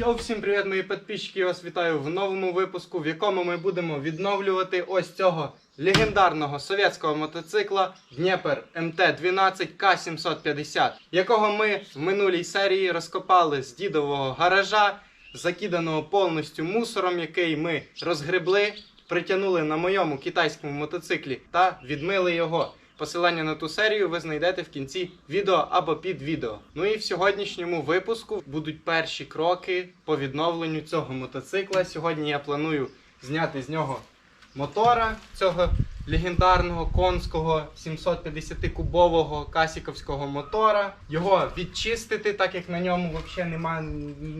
Йоу, всім привіт, мої підписчики! Я вас вітаю в новому випуску, в якому ми будемо відновлювати ось цього легендарного совєтського мотоцикла Дніпер МТ-12 К750, якого ми в минулій серії розкопали з дідового гаража, закиданого повністю мусором, який ми розгребли, притягнули на моєму китайському мотоциклі та відмили його. Посилання на ту серію ви знайдете в кінці відео або під відео. Ну і в сьогоднішньому випуску будуть перші кроки по відновленню цього мотоцикла. Сьогодні я планую зняти з нього мотора цього легендарного конського 750-кубового касіковського мотора. Його відчистити, так як на ньому взагалі немає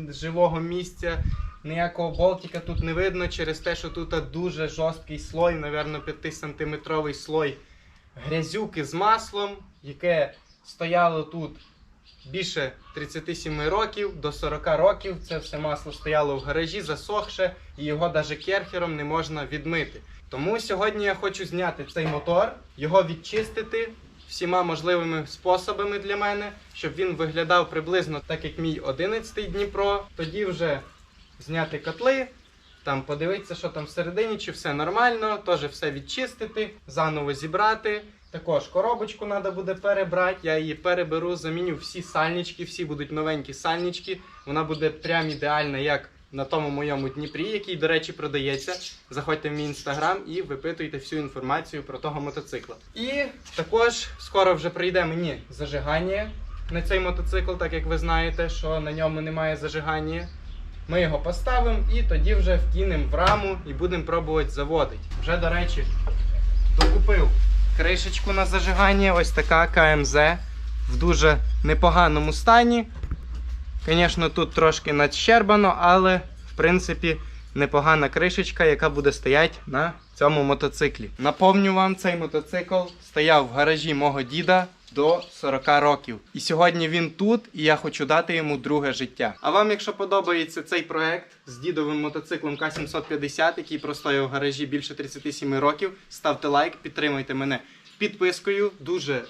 живого місця. Ніякого болтика тут не видно через те, що тут дуже жорсткий слой, напевно, 5-сантиметровий слой грязюки з маслом, яке стояло тут більше 37 років до 40 років. Це все масло стояло в гаражі, засохше, і його навіть керхером не можна відмити. Тому сьогодні я хочу зняти цей мотор, його відчистити всіма можливими способами для мене, щоб він виглядав приблизно так, як мій 11 Дніпро. Тоді вже зняти котли, там подивитися, що там всередині, чи все нормально, теж все відчистити, заново зібрати. Також коробочку треба буде перебрати. Я її переберу, заміню всі сальнички, всі будуть новенькі сальнички. Вона буде прям ідеальна, як на тому моєму Дніпрі, який, до речі, продається. Заходьте в мій інстаграм і випитуйте всю інформацію про того мотоцикла. І також скоро вже прийде мені зажигання на цей мотоцикл, так як ви знаєте, що на ньому немає зажигання. Ми його поставимо і тоді вже вкинемо в раму і будемо пробувати заводити. Вже, до речі, докупив кришечку на зажигання, ось така КМЗ в дуже непоганому стані. Звісно, тут трошки надщербано, але в принципі непогана кришечка, яка буде стояти на цьому мотоциклі. Наповню вам, цей мотоцикл стояв в гаражі мого діда до 40 років. І сьогодні він тут, і я хочу дати йому друге життя. А вам, якщо подобається цей проект з дідовим мотоциклом К750, який простояв в гаражі більше 37 років, ставте лайк, підтримуйте мене підпискою. Дуже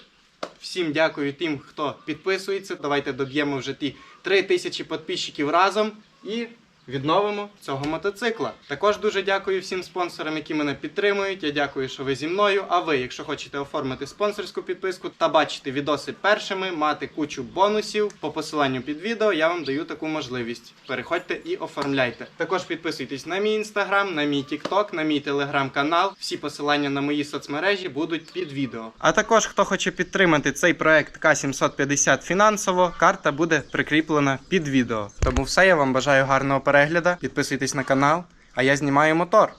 всім дякую тим, хто підписується. Давайте доб'ємо вже ті 3000 підписчиків разом і відновимо цього мотоцикла. Також дуже дякую всім спонсорам, які мене підтримують. Я дякую, що ви зі мною. А ви, якщо хочете оформити спонсорську підписку та бачити відоси першими, мати кучу бонусів по посиланню під відео, я вам даю таку можливість. Переходьте і оформляйте. Також підписуйтесь на мій інстаграм, на мій тікток, на мій телеграм-канал. Всі посилання на мої соцмережі будуть під відео. А також, хто хоче підтримати цей проект К750 фінансово, карта буде прикріплена під відео. Тому все, я вам бажаю гарного перегляду. Підписуйтесь на канал, а я знімаю мотор.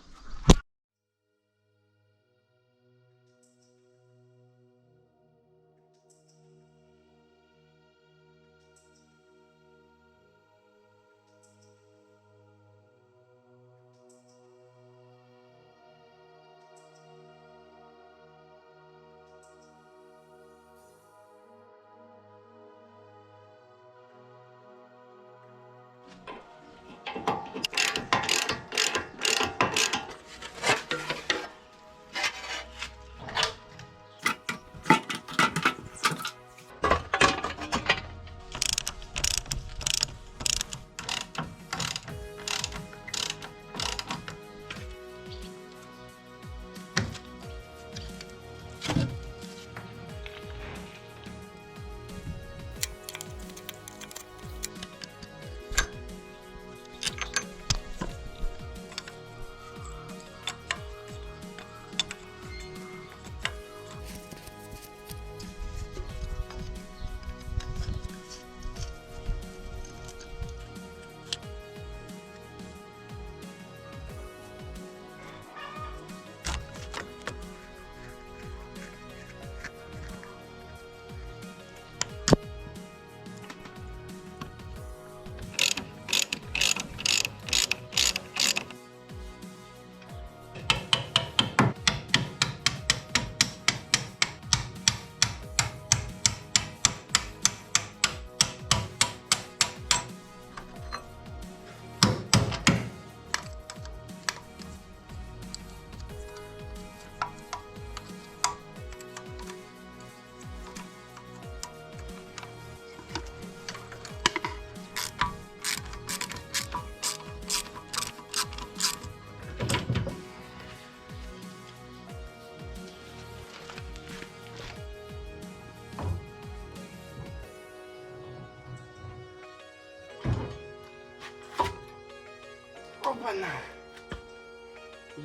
Опана.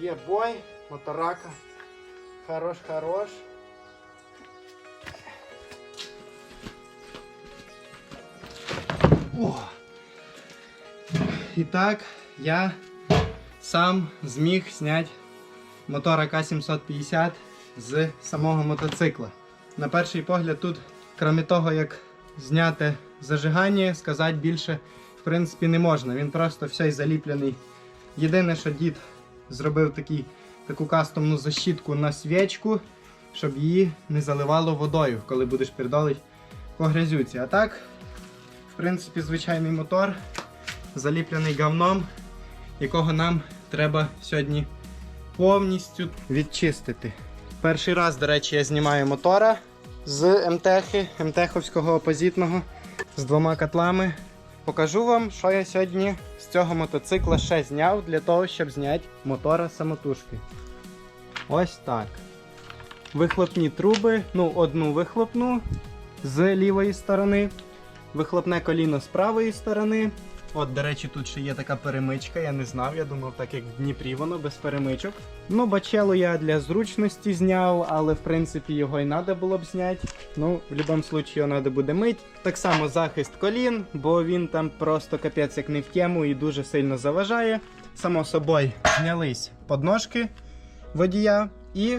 Є бой, моторака. Хорош, хорош. О! І так, я сам зміг зняти мотор АК-750 з самого мотоцикла. На перший погляд, тут, крім того, як зняти зажигання, сказати більше в принципі не можна. Він просто все заліплений. Єдине, що дід зробив такий, таку кастомну защітку на свічку, щоб її не заливало водою, коли будеш передолити по грязюці. А так, в принципі, звичайний мотор, заліплений говном, якого нам треба сьогодні повністю відчистити. Перший раз, до речі, я знімаю мотора з МТХ, МТХовського опозитного з двома котлами. Покажу вам, що я сьогодні з цього мотоцикла ще зняв для того, щоб зняти мотора самотужки. Ось так. Вихлопні труби, ну, одну вихлопну з лівої сторони, вихлопне коліно з правої сторони. От, до речі, тут ще є така перемичка, я не знав, я думав, так як в Дніпрі воно без перемичок. Ну, бачело я для зручності зняв, але в принципі його й треба було б зняти. Ну, в будь-якому випадку його треба буде мити. Так само захист колін, бо він там просто капець як не в тему і дуже сильно заважає. Само собою знялись подножки водія і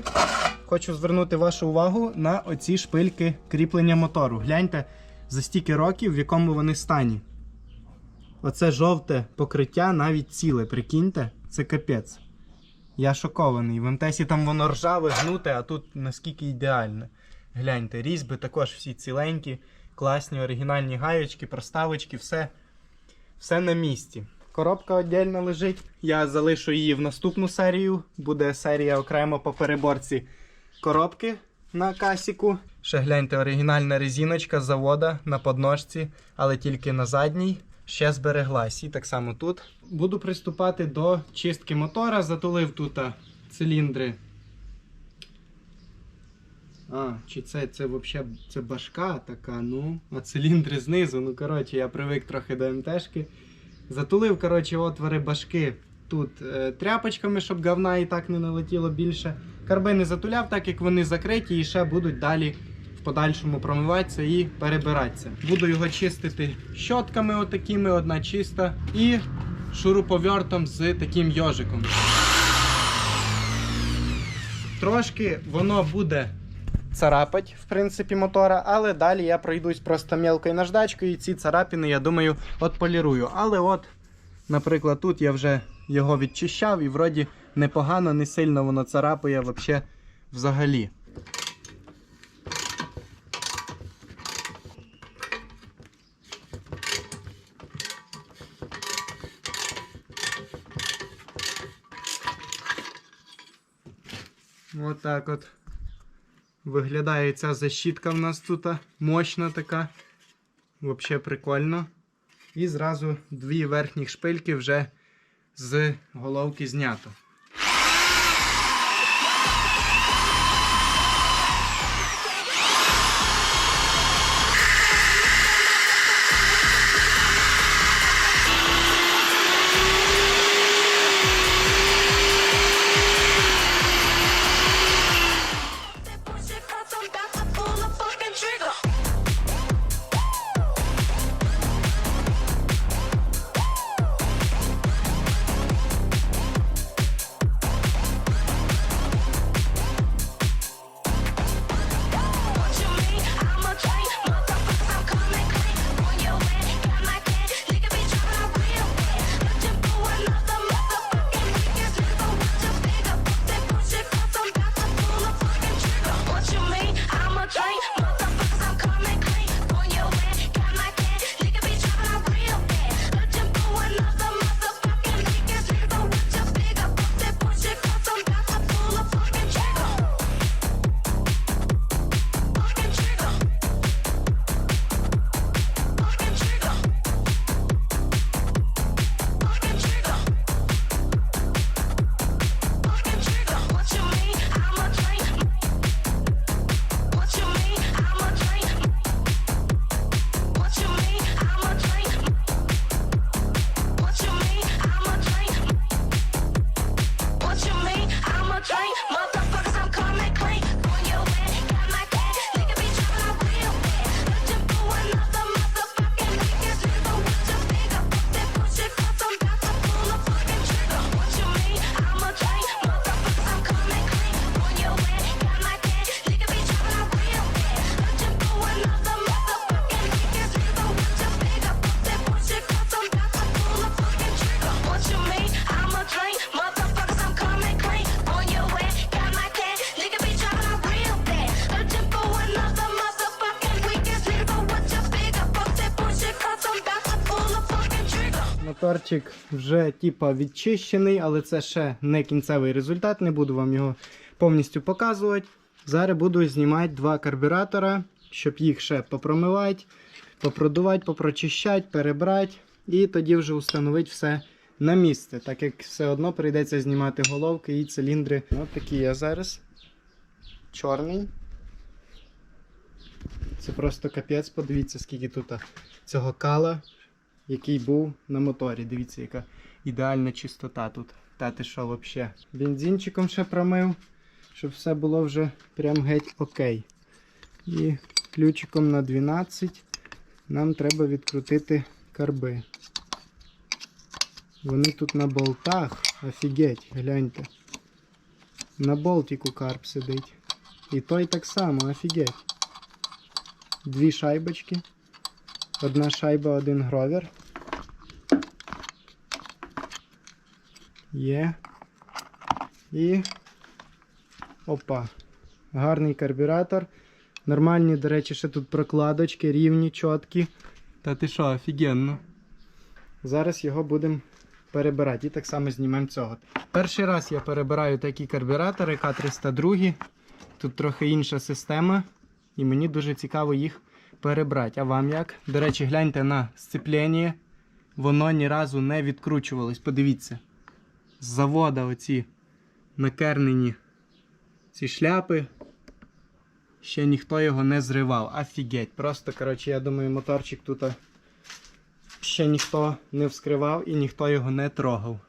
хочу звернути вашу увагу на оці шпильки кріплення мотору. Гляньте за стільки років, в якому вони стані. Оце жовте покриття навіть ціле, прикиньте, це капець. Я шокований. В МТСі там воно ржаве, гнуте, а тут наскільки ідеальне. Гляньте, різьби також всі ціленькі, класні, оригінальні гаєчки, проставочки, все, все на місці. Коробка віддільно лежить. Я залишу її в наступну серію. Буде серія окремо по переборці коробки на касіку. Ще гляньте, оригінальна резиночка завода на подножці, але тільки на задній. Ще збереглась. І так само тут. Буду приступати до чистки мотора. Затулив тут циліндри. А, чи це, це взагалі це башка така, ну, а циліндри знизу. Ну, коротше, я привик трохи до МТшки. Затулив, коротше, отвори башки тут е, тряпочками, щоб говна і так не налетіло більше. Карбини затуляв, так як вони закриті і ще будуть далі подальшому промиватися і перебиратися. Буду його чистити щотками отакими, одна чиста, і шуруповертом з таким йожиком. Трошки воно буде царапать, в принципі, мотора, але далі я пройдусь просто мелкою наждачкою і ці царапини, я думаю, отполірую. Але от, наприклад, тут я вже його відчищав і вроді непогано, не сильно воно царапає взагалі. От так от виглядає ця защітка в нас тут мощна така. Взагалі прикольно. І зразу дві верхніх шпильки вже з головки знято. Моторчик вже типа відчищений, але це ще не кінцевий результат. Не буду вам його повністю показувати. Зараз буду знімати два карбюратора, щоб їх ще попромивати, попродувати, попрочищати, перебрати і тоді вже встановити все на місце, так як все одно прийдеться знімати головки і циліндри. Ось такий я зараз. Чорний. Це просто капець, подивіться, скільки тут цього кала, який був на моторі. Дивіться, яка ідеальна чистота тут. Та ти що взагалі? Бензинчиком ще промив, щоб все було вже прям геть окей. І ключиком на 12 нам треба відкрутити карби. Вони тут на болтах. Офігеть, гляньте. На болтику карп сидить. І той так само, офігеть. Дві шайбочки. Одна шайба, один гровер. Є. І. Опа. Гарний карбюратор. Нормальні, до речі, ще тут прокладочки, рівні, чіткі. Та ти що, офігенно. Зараз його будемо перебирати. І так само знімемо цього. Перший раз я перебираю такі карбюратори К302. Тут трохи інша система. І мені дуже цікаво їх перебрати. А вам як? До речі, гляньте на сцеплення. Воно ні разу не відкручувалось. Подивіться. З завода оці накернені ці шляпи. Ще ніхто його не зривав. Офігеть. Просто, коротше, я думаю, моторчик тут ще ніхто не вскривав і ніхто його не трогав.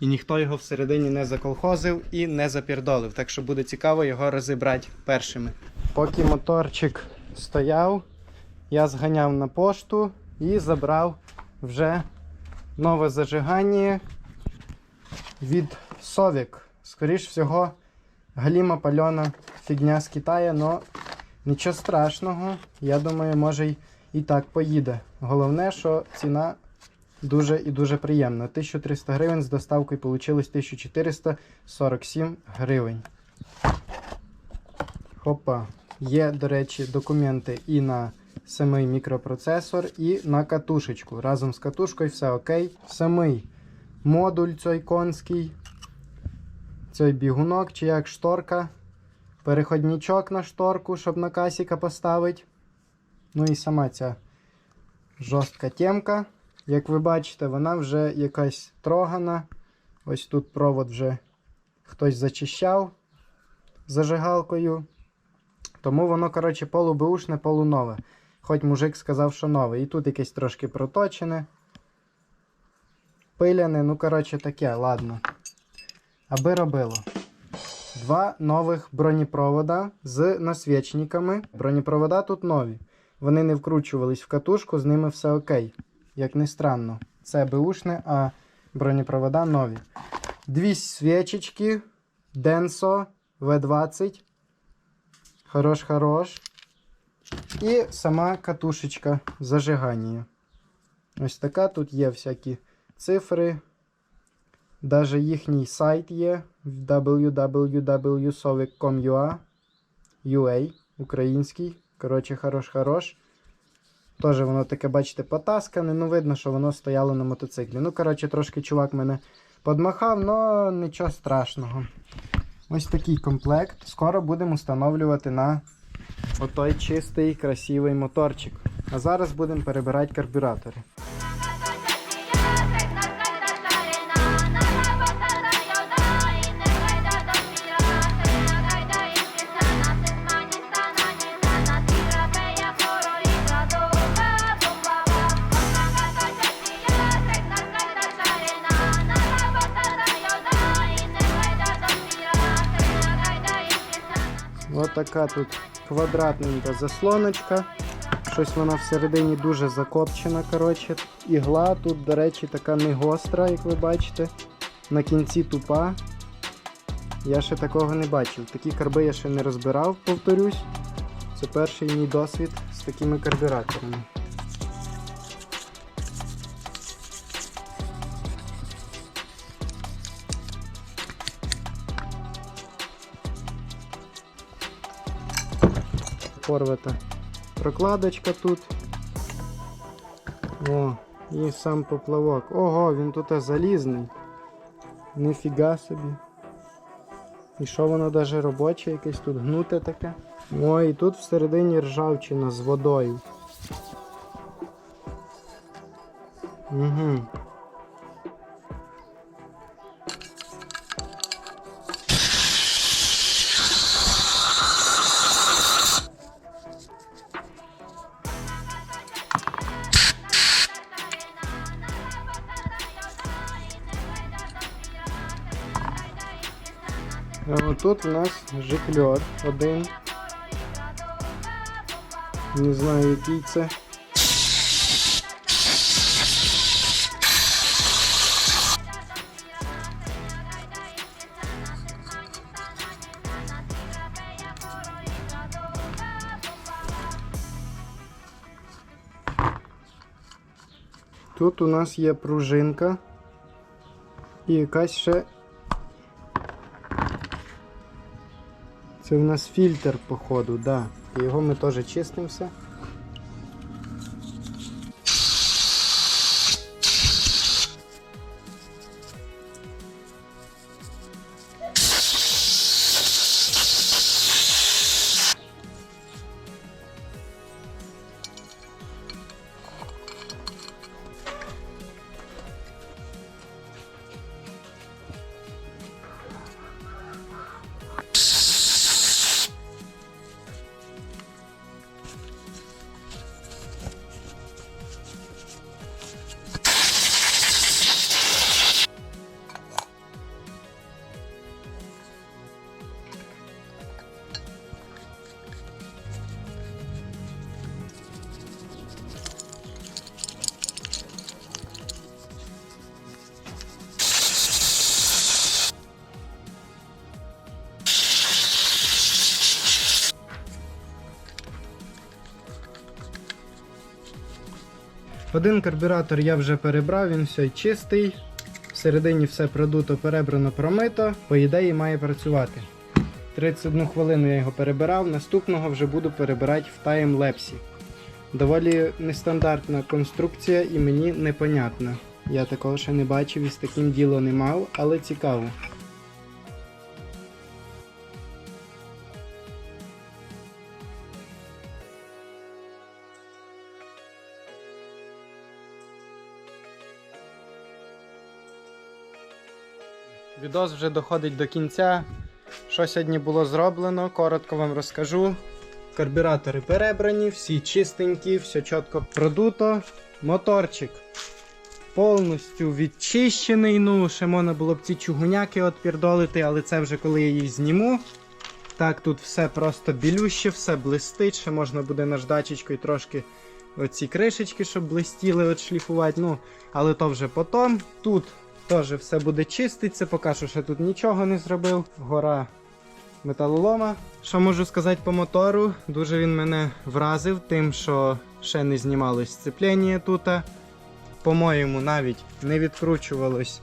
І ніхто його всередині не заколхозив і не запірдолив. Так що буде цікаво його розібрати першими. Поки моторчик стояв, я зганяв на пошту і забрав вже нове зажигання від Совік. Скоріш всього, галіма пальона фігня з Китаю, але нічого страшного. Я думаю, може й і так поїде. Головне, що ціна дуже і дуже приємна. 1300 гривень з доставкою вийшло 1447 гривень. Хопа. Є, до речі, документи і на самий мікропроцесор, і на катушечку. Разом з катушкою все окей. Самий модуль цей конський, цей бігунок, чи як шторка, переходничок на шторку, щоб на касіка поставити. Ну і сама ця жорстка темка. Як ви бачите, вона вже якась трогана. Ось тут провод вже хтось зачищав зажигалкою. Тому воно, коротше, полубеушне, полунове. Хоч мужик сказав, що нове. І тут якесь трошки проточене. Пиляне, ну, коротше, таке, ладно. Аби робило. Два нових бронепровода з насвічниками. Бронепровода тут нові. Вони не вкручувались в катушку, з ними все окей. Як не странно. Це беушне, а бронепровода нові. Дві свічечки Denso V20. Хорош, хорош. І сама катушечка зажигання. Ось така тут є всякі цифри. Даже їхній сайт є www.sovic.com.ua UA український. Коротше, хорош-хорош. Теж воно таке, бачите, потаскане. Ну, видно, що воно стояло на мотоциклі. Ну, коротше, трошки чувак мене подмахав, але нічого страшного. Ось такий комплект. Скоро будемо встановлювати на отой чистий, красивий моторчик. А зараз будемо перебирати карбюратори. Така тут квадратненька заслоночка. Щось вона всередині дуже закопчена. коротше. Ігла тут, до речі, така не гостра, як ви бачите. На кінці тупа. Я ще такого не бачив. Такі карби я ще не розбирав, повторюсь. Це перший мій досвід з такими карбюраторами. Порвата прокладочка тут. О, І сам поплавок. Ого, він тут залізний. Ніфіга собі. І що воно даже робоче, якесь тут гнуте таке. Ой, і тут всередині ржавчина з водою. Угу. Тут у нас жикльор один. Не знаю, який це. Тут у нас є пружинка і якась ще Це у нас фільтр, походу, да. І його ми теж чистимо Один карбюратор я вже перебрав, він все чистий. Всередині все продуто, перебрано, промито. По ідеї має працювати. 31 хвилину я його перебирав, наступного вже буду перебирати в таймлепсі. Доволі нестандартна конструкція і мені непонятна. Я такого ще не бачив і з таким діло не мав, але цікаво. Відос вже доходить до кінця. Що сьогодні було зроблено, коротко вам розкажу. Карбюратори перебрані, всі чистенькі, все чітко продуто. Моторчик повністю відчищений. Ну, ще можна було б ці чугуняки отпірдолити, але це вже коли я їх зніму. Так, тут все просто білюще, все блистить. Ще можна буде наждачечкою трошки оці кришечки, щоб блистіли, отшліфувати. Ну, але то вже потім. Тут теж все буде чиститься, поки що ще тут нічого не зробив. Гора металолома. Що можу сказати по мотору? Дуже він мене вразив тим, що ще не знімалось сцеплення тут. По-моєму, навіть не відкручувалось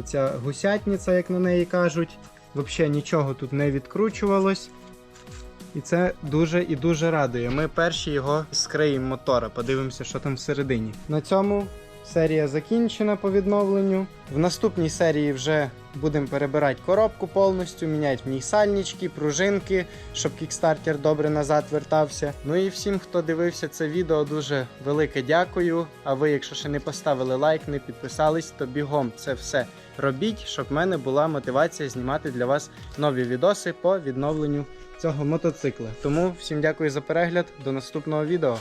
оця гусятниця, як на неї кажуть. Взагалі нічого тут не відкручувалось. І це дуже і дуже радує. Ми перші його скриємо мотора, подивимося, що там всередині. На цьому серія закінчена по відновленню. В наступній серії вже будемо перебирати коробку повністю, міняти в ній сальнички, пружинки, щоб кікстартер добре назад вертався. Ну і всім, хто дивився це відео, дуже велике дякую. А ви, якщо ще не поставили лайк, не підписались, то бігом це все робіть, щоб в мене була мотивація знімати для вас нові відоси по відновленню цього мотоцикла. Тому всім дякую за перегляд. До наступного відео.